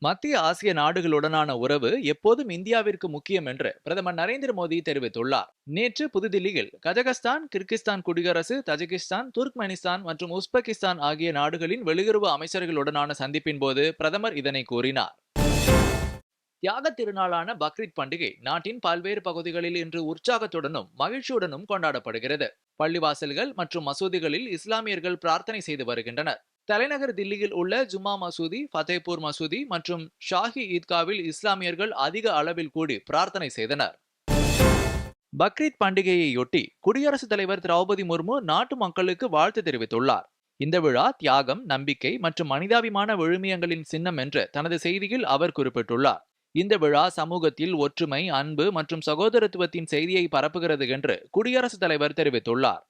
மத்திய ஆசிய நாடுகளுடனான உறவு எப்போதும் இந்தியாவிற்கு முக்கியம் என்று பிரதமர் நரேந்திர மோடி தெரிவித்துள்ளார். நேற்று புதுதில்லியில் கஜகஸ்தான் கிர்கிஸ்தான் குடியரசு தஜிகிஸ்தான் துர்க்மெனிஸ்தான் மற்றும் உஸ்பெகிஸ்தான் ஆகிய நாடுகளின் வெளியுறவு அமைச்சர்களுடனான சந்திப்பின் போது பிரதமர் இதனை கூறினார். தியாக திருநாளான பக்ரீத் பண்டிகை நாட்டின் பல்வேறு பகுதிகளில் இன்று உற்சாகத்துடனும் மகிழ்ச்சியுடனும் கொண்டாடப்படுகிறது. பள்ளிவாசல்கள் மற்றும் மசூதிகளில் இஸ்லாமியர்கள் பிரார்த்தனை செய்து வருகின்றனர். தலைநகர் தில்லியில் உள்ள ஜும்மா மசூதி ஃபதேபூர் மசூதி மற்றும் ஷாஹி ஈத்காவில் இஸ்லாமியர்கள் அதிக அளவில் கூடி பிரார்த்தனை செய்தனர். பக்ரீத் பண்டிகையையொட்டி குடியரசுத் தலைவர் திரௌபதி முர்மு நாட்டு மக்களுக்கு வாழ்த்து தெரிவித்துள்ளார். இந்த விழா தியாகம் நம்பிக்கை மற்றும் மனிதாபிமான விழுமியங்களின் சின்னம் என்று தனது செய்தியில் அவர் குறிப்பிட்டுள்ளார். இந்த விழா சமூகத்தில் ஒற்றுமை அன்பு மற்றும் சகோதரத்துவத்தின் செய்தியை பரப்புகிறது என்று குடியரசுத் தலைவர் தெரிவித்துள்ளார்.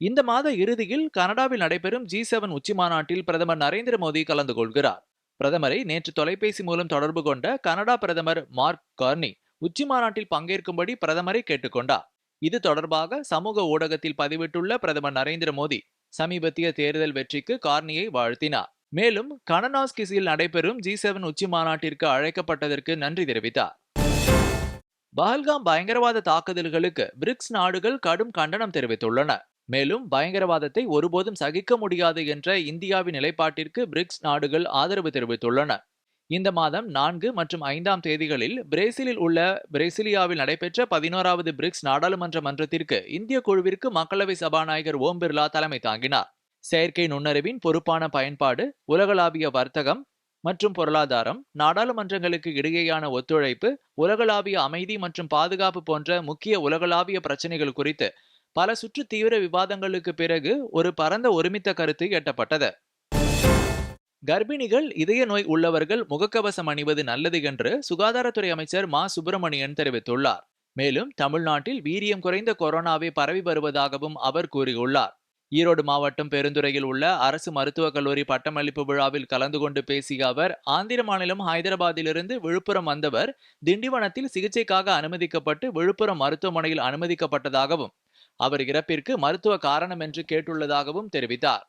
இந்த மாத இறுதியில் கனடாவில் நடைபெறும் ஜி செவன் உச்சி மாநாட்டில் பிரதமர் நரேந்திர மோடி கலந்து கொள்கிறார். பிரதமரை நேற்று தொலைபேசி மூலம் தொடர்பு கொண்ட கனடா பிரதமர் மார்க் கார்னி உச்சி மாநாட்டில் பங்கேற்கும்படி பிரதமரை கேட்டுக்கொண்டார். இது தொடர்பாக சமூக ஊடகத்தில் பதிவிட்டுள்ள பிரதமர் நரேந்திர மோடி சமீபத்திய தேர்தல் வெற்றிக்கு கார்னியை வாழ்த்தினார். மேலும் கனனாஸ்கிஸில் நடைபெறும் ஜி செவன் உச்சி மாநாட்டிற்கு அழைக்கப்பட்டதற்கு நன்றி தெரிவித்தார். பஹல்காம் பயங்கரவாத தாக்குதல்களுக்கு பிரிக்ஸ் நாடுகள் கடும் கண்டனம் தெரிவித்துள்ளன. மேலும் பயங்கரவாதத்தை ஒருபோதும் சகிக்க முடியாது என்ற இந்தியாவின் நிலைப்பாட்டிற்கு பிரிக்ஸ் நாடுகள் ஆதரவு தெரிவித்துள்ளன. இந்த மாதம் நான்கு மற்றும் ஐந்தாம் தேதிகளில் பிரேசிலில் உள்ள பிரேசிலியாவில் நடைபெற்ற பதினோராவது பிரிக்ஸ் நாடாளுமன்ற மன்றத்திற்கு இந்திய குழுவிற்கு மக்களவை சபாநாயகர் ஓம் பிர்லா தலைமை தாங்கினார். செயற்கை நுண்ணறிவின் பொறுப்பான பயன்பாடு உலகளாவிய வர்த்தகம் மற்றும் பொருளாதாரம் நாடாளுமன்றங்களுக்கு இடையேயான ஒத்துழைப்பு உலகளாவிய அமைதி மற்றும் பாதுகாப்பு போன்ற முக்கிய உலகளாவிய பிரச்சனைகள் குறித்து பல சுற்று தீவிர விவாதங்களுக்கு பிறகு ஒரு பரந்த ஒருமித்த கருத்து எட்டப்பட்டது. கர்ப்பிணிகள் இதய நோய் உள்ளவர்கள் முகக்கவசம் அணிவது நல்லது என்று சுகாதாரத்துறை அமைச்சர் மா. சுப்பிரமணியன் தெரிவித்துள்ளார். மேலும் தமிழ்நாட்டில் வீரியம் குறைந்த கொரோனாவை பரவி வருவதாகவும் அவர் கூறியுள்ளார். ஈரோடு மாவட்டம் பெருந்துறையில் உள்ள அரசு மருத்துவக் கல்லூரி பட்டமளிப்பு விழாவில் கலந்து கொண்டு பேசிய அவர் ஆந்திர மாநிலம் ஹைதராபாத்திலிருந்து விழுப்புரம் வந்தவர் திண்டிவனத்தில் சிகிச்சைக்காக அனுமதிக்கப்பட்டு விழுப்புரம் மருத்துவமனையில் அனுமதிக்கப்பட்டதாகவும் அவர் இறப்பிற்கு மருத்துவ காரணம் என்று கேட்டுள்ளதாகவும் தெரிவித்தார்.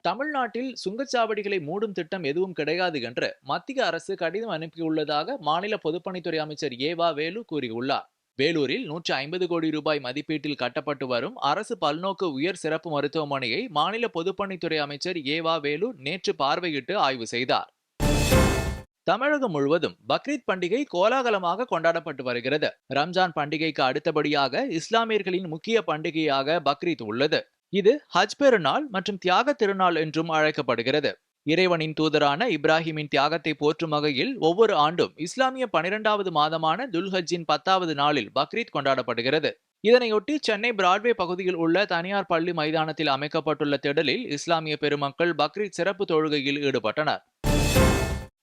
தமிழ்நாட்டில் சுங்கச்சாவடிகளை மூடும் திட்டம் எதுவும் கிடையாது என்று மத்திய அரசு கடிதம் அனுப்பியுள்ளதாக மாநில பொதுப்பணித்துறை அமைச்சர் ஏவா வேலு கூறியுள்ளார். வேலூரில் நூற்றி ஐம்பது கோடி ரூபாய் மதிப்பீட்டில் கட்டப்பட்டு வரும் அரசு பல்நோக்கு உயர் சிறப்பு மருத்துவமனையை மாநில பொதுப்பணித்துறை அமைச்சர் ஏவா வேலு நேற்று பார்வையிட்டு ஆய்வு செய்தார். தமிழகம் முழுவதும் பக்ரீத் பண்டிகை கோலாகலமாக கொண்டாடப்பட்டு வருகிறது. ரம்ஜான் பண்டிகைக்கு அடுத்தபடியாக இஸ்லாமியர்களின் முக்கிய பண்டிகையாக பக்ரீத் உள்ளது. இது ஹஜ் பெருநாள் மற்றும் தியாக திருநாள் என்றும் அழைக்கப்படுகிறது. இறைவனின் தூதரான இப்ராஹிமின் தியாகத்தை போற்றும் வகையில் ஒவ்வொரு ஆண்டும் இஸ்லாமிய பனிரெண்டாவது மாதமான துல்ஹஜ்ஜின் பத்தாவது நாளில் பக்ரீத் கொண்டாடப்படுகிறது. இதனையொட்டி சென்னை பிராட்வே பகுதியில் உள்ள தனியார் பள்ளி மைதானத்தில் அமைக்கப்பட்டுள்ள திடலில் இஸ்லாமிய பெருமக்கள் பக்ரீத் சிறப்பு தொழுகையில் ஈடுபட்டனர்.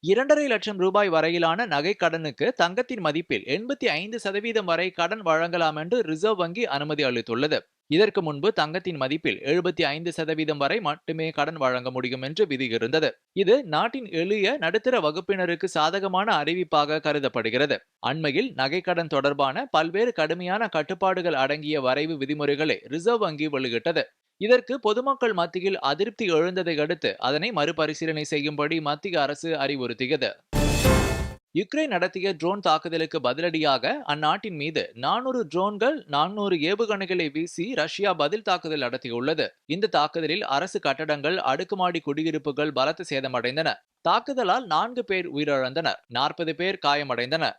இரண்டரை லட்சம் ரூபாய் வரையிலான நகை கடனுக்கு தங்கத்தின் மதிப்பில் எண்பத்தி ஐந்து சதவீதம் வரை கடன் வழங்கலாம் என்று ரிசர்வ் வங்கி அனுமதி அளித்துள்ளது. இதற்கு முன்பு தங்கத்தின் மதிப்பில் எழுபத்தி ஐந்து சதவீதம் வரை மட்டுமே கடன் வழங்க முடியும் என்று விதி இருந்தது. இது நாட்டின் எளிய நடுத்தர வகுப்பினருக்கு சாதகமான அறிவிப்பாக கருதப்படுகிறது. அண்மையில் நகைக்கடன் தொடர்பான பல்வேறு கடுமையான கட்டுப்பாடுகள் அடங்கிய வரைவு விதிமுறைகளை ரிசர்வ் வங்கி வெளியிட்டது. இதற்கு பொதுமக்கள் மத்தியில் அதிருப்தி எழுந்ததை அடுத்து அதனை மறுபரிசீலனை செய்யும்படி மத்திய அரசு அறிவுறுத்தியது. யுக்ரைன் நடத்திய ட்ரோன் தாக்குதலுக்கு பதிலடியாக அந்நாட்டின் மீது நானூறு ட்ரோன்கள் நானூறு ஏவுகணைகளை வீசி ரஷ்யா பதில் தாக்குதல் நடத்தியுள்ளது. இந்த தாக்குதலில் அரசு கட்டடங்கள் அடுக்குமாடி குடியிருப்புகள் பலத்த சேதமடைந்தன. தாக்குதலால் நான்கு பேர் உயிரிழந்தனர். நாற்பது பேர் காயமடைந்தனர்.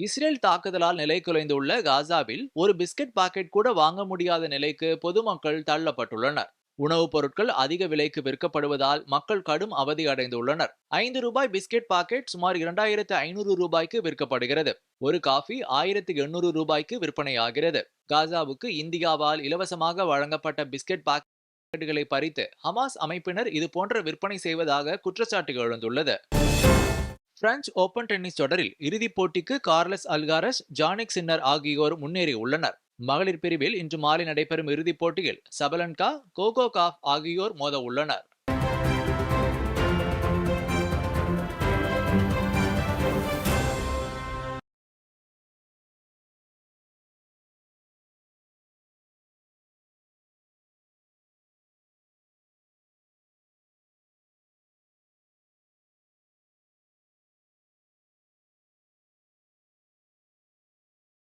இஸ்ரேல் தாக்குதலால் நிலை குலைந்துள்ள காசாவில் ஒரு பிஸ்கட் பாக்கெட் கூட வாங்க முடியாத நிலைக்கு பொதுமக்கள் தள்ளப்பட்டுள்ளனர். உணவுப் பொருட்கள் அதிக விலைக்கு விற்கப்படுவதால் மக்கள் கடும் அவதி அடைந்துள்ளனர். ஐந்து ரூபாய் பிஸ்கெட் பாக்கெட் சுமார் இரண்டாயிரத்து ஐநூறு ரூபாய்க்கு விற்கப்படுகிறது. ஒரு காஃபி ஆயிரத்து எண்ணூறு ரூபாய்க்கு விற்பனையாகிறது. காசாவுக்கு இந்தியாவால் இலவசமாக வழங்கப்பட்ட பிஸ்கெட் பாக்கெட்டுகளை பறித்து ஹமாஸ் அமைப்பினர் இது போன்ற விற்பனை செய்வதாக குற்றச்சாட்டு எழுந்துள்ளது. பிரெஞ்சு ஓபன் டென்னிஸ் தொடரில் இறுதிப் போட்டிக்கு கார்லஸ் அல்காரஸ் ஜானிக் சின்னர் ஆகியோர் முன்னேறியுள்ளனர் மகளிர் பிரிவில் இன்று மாலை நடைபெறும் இறுதிப் போட்டியில் சபலன்கா கோகோ காஃப் ஆகியோர் மோத உள்ளனர்.